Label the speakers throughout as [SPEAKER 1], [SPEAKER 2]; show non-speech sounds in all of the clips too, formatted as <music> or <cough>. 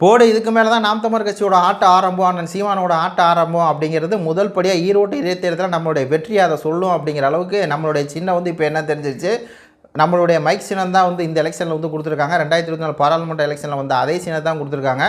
[SPEAKER 1] போடு இதுக்கு மேலே தான் நாம் தமிழர் கட்சியோட ஆட்ட ஆரம்பம் அண்ணன் சீமானோட ஆட்ட ஆரம்பம் அப்படிங்கிறது முதல் படியாக ஈரோட்டு இடைத்தேர்தலில் நம்மளுடைய வெற்றியை அதை சொல்லும் அப்படிங்கிற அளவுக்கு நம்மளுடைய சின்ன வந்து இப்போ என்ன தெரிஞ்சிருச்சு? நம்மளுடைய மைக் சின்னம் தான் வந்து இந்த எலெக்ஷனில் வந்து கொடுத்துருக்காங்க. ரெண்டாயிரத்தி இருபத்தி நாலு பாராளுமன்ற எலெக்ஷனில் வந்து அதே சின்னம் தான் கொடுத்துருக்காங்க.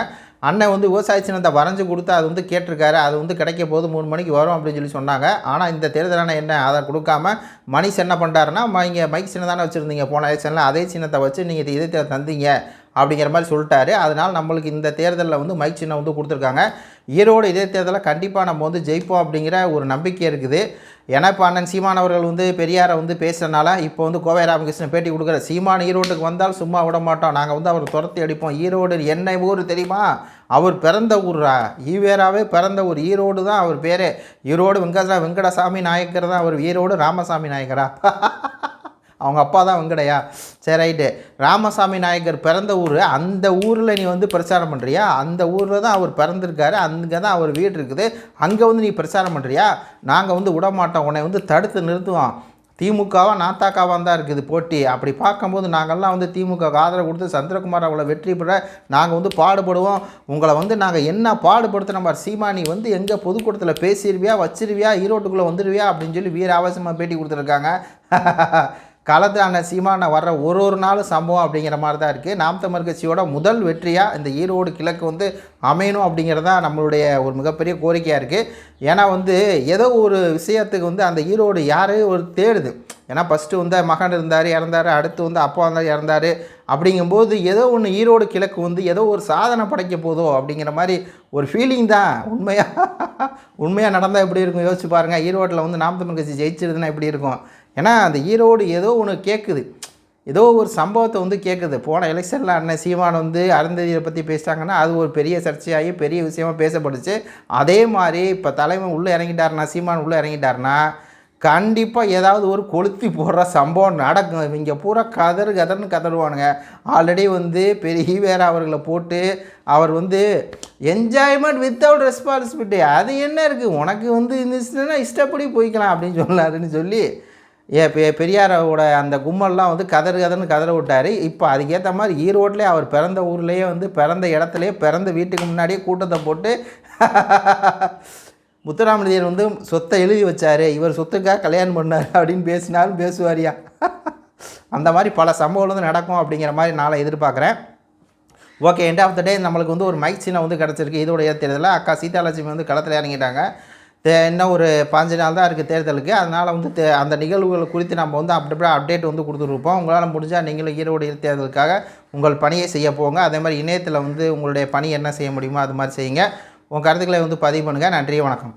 [SPEAKER 1] அண்ணன் வந்து விவசாய சின்னத்தை வரைஞ்சி கொடுத்து அது வந்து கேட்டிருக்காரு. அது வந்து கிடைக்க போது மூணு மணிக்கு வரும் அப்படின்னு சொல்லி சொன்னாங்க. ஆனால் இந்த தேர்தலான என்ன அதை கொடுக்காம மணிஷ் என்ன பண்ணுறாருன்னா இங்கே மைக் சின்னம் தானே வச்சுருந்தீங்க. போன எலெக்ஷனில் அதே சின்னத்தை வச்சு நீங்கள் இதை தந்தீங்க. அப்படிங்கிற மாதிரி சொல்லிட்டாரு. அதனால் நம்மளுக்கு இந்த தேர்தலில் வந்து மைக் சின்னம் வந்து கொடுத்துருக்காங்க. ஈரோடு இதே தேர்தலில் கண்டிப்பாக நம்ம வந்து ஜெயிப்போம் அப்படிங்கிற ஒரு நம்பிக்கை இருக்குது. ஏன்னா இப்போ அண்ணன் சீமான் அவர்கள் வந்து பெரியாரை வந்து பேசுகிறனால இப்போ வந்து கோவை ராமகிருஷ்ணன் பேட்டி கொடுக்குற சீமான் ஈரோட்டுக்கு வந்தால் சும்மா விட மாட்டோம் நாங்கள் வந்து அவர் துரத்தி அடிப்போம். ஈரோடு என்ன ஊர் தெரியுமா? அவர் பிறந்த ஊர்ரா. ஈவேராவே பிறந்த ஊர். ஈரோடு தான் அவர் பேரே. ஈரோடு வெங்கடா வெங்கடசாமி நாயக்கர் தான் அவர். ஈரோடு ராமசாமி நாயக்கரா. <laughs> அவங்க அப்பா தான் வெங்கடையா? சரி ரைட்டு. ராமசாமி நாயக்கர் பிறந்த ஊர் அந்த ஊரில் நீ வந்து பிரச்சாரம் பண்ணுறியா அந்த ஊரில் தான் அவர் பிறந்திருக்காரு அங்கே தான் அவர் வீடு இருக்குது. அங்கே வந்து நீ பிரச்சாரம் பண்ணுறியா நாங்கள் வந்து விட மாட்டோம் உன்னை வந்து தடுத்து நிறுத்துவோம். திமுகவாக நாத்தாக்காவாக தான் இருக்குது போட்டி. அப்படி பார்க்கும்போது நாங்கள்லாம் வந்து திமுக ஆதரவு கொடுத்து சந்திரகுமார் அவளை வெற்றி பெற நாங்கள் வந்து பாடுபடுவோம். உங்களை வந்து நாங்கள் என்ன பாடுபடுத்த நம்ம சீமானி வந்து எங்கே பொதுக்கூட்டத்தில் பேசிடுவியா வச்சிருவியா ஈரோட்டுக்குள்ளே வந்துடுவியா அப்படின்னு சொல்லி வீர ஆவேசமாக பேட்டி கொடுத்துருக்காங்க. <laughs> களத்தான சீமான வர்ற ஒரு ஒரு நாளும் சம்பவம் அப்படிங்கிற மாதிரி தான் இருக்குது நாம் தமிழ் கட்சியோட முதல் வெற்றியாக இந்த ஈரோடு கிழக்கு வந்து அமையணும் அப்படிங்கிறது தான் நம்மளுடைய ஒரு மிகப்பெரிய கோரிக்கையாக இருக்குது ஏன்னா வந்து ஏதோ ஒரு விஷயத்துக்கு வந்து அந்த ஈரோடு யார் ஒரு தேடுது. ஏன்னா ஃபஸ்ட்டு வந்து மகன் இருந்தார் இறந்தார் அடுத்து வந்து அப்பா வந்தார் இறந்தார் அப்படிங்கும்போது ஏதோ ஒன்று ஈரோடு கிழக்கு வந்து ஏதோ ஒரு சாதனை படைக்க போதோ அப்படிங்கிற மாதிரி ஒரு ஃபீலிங் தான். உண்மையாக உண்மையாக நடந்தால் எப்படி இருக்கும்? யோசிச்சு பாருங்கள் ஈரோட்டில் வந்து நாம் தமிழ் கட்சி ஜெயிச்சிருதுன்னா எப்படி இருக்கும்? ஏன்னா அந்த ஈரோடு ஏதோ ஒன்று கேட்குது ஏதோ ஒரு சம்பவத்தை வந்து கேட்குது போன எலெக்ஷனில் அண்ணன் சீமான் வந்து அருந்ததியை பற்றி பேசிட்டாங்கன்னா அது ஒரு பெரிய சர்ச்சையாகி பெரிய விஷயமாக பேசப்பட்டுச்சு. அதே மாதிரி இப்போ தலைமை உள்ளே இறங்கிட்டாருனா சீமான் உள்ளே இறங்கிட்டாருனா கண்டிப்பாக ஏதாவது ஒரு கொளுத்தி போடுற சம்பவம் நடக்கும். இவங்க பூரா கதறு கதர்னு கதறுவானுங்க. ஆல்ரெடி வந்து பெரிய ஈவேரா அவர்களை போட்டு அவர் வந்து என்ஜாய்மெண்ட் வித்தவுட் ரெஸ்பான்சிபிலிட்டி அது என்ன இருக்குது உனக்கு வந்து இருந்துச்சுன்னா இஷ்டப்படி போய்க்கலாம் அப்படின்னு சொல்லாருன்னு சொல்லி ஏ பெ பெரியாரோட அந்த கும்மல்லாம் வந்து கதறு கதர்னு கதற விட்டார். இப்போ அதுக்கேற்ற மாதிரி ஈரோட்லேயே அவர் பிறந்த ஊர்லேயே வந்து பிறந்த இடத்துலையே பிறந்த வீட்டுக்கு முன்னாடியே கூட்டத்தை போட்டு <laughs> முத்துராமலிங்கர் வந்து சொத்தை எழுதி வச்சார். இவர் சொத்துக்காக கல்யாணம் பண்ணார் அப்படின்னு பேசினாலும் பேசுவாரியா? <laughs> அந்த மாதிரி பல சம்பவங்கள் வந்து நடக்கும் அப்படிங்கிற மாதிரி நான் எதிர்பார்க்குறேன். Okay end of the day நம்மளுக்கு வந்து ஒரு மைக் சீனை வந்து கிடச்சிருக்கு. இதோடைய தேர்தலில் அக்கா சீதாலட்சுமி வந்து களத்தில் இறங்கிட்டாங்க. இன்னும் ஒரு பாஞ்சு நாள் தான் இருக்குது தேர்தலுக்கு. அதனால் வந்து தே அந்த நிகழ்வுகள் குறித்து நம்ம வந்து அப்படி அப்படியே அப்டேட் வந்து கொடுத்துருப்போம். உங்களால் முடிஞ்சால் நீங்களும் ஈரோடு தேர்தலுக்காக உங்கள் பணியை செய்ய போங்க. அதே மாதிரி இணையத்தில் வந்து உங்களுடைய பணி என்ன செய்ய முடியுமோ அது மாதிரி செய்யுங்க. உங்கள் கருத்துக்களை வந்து பதிவு பண்ணுங்கள் நன்றி வணக்கம்.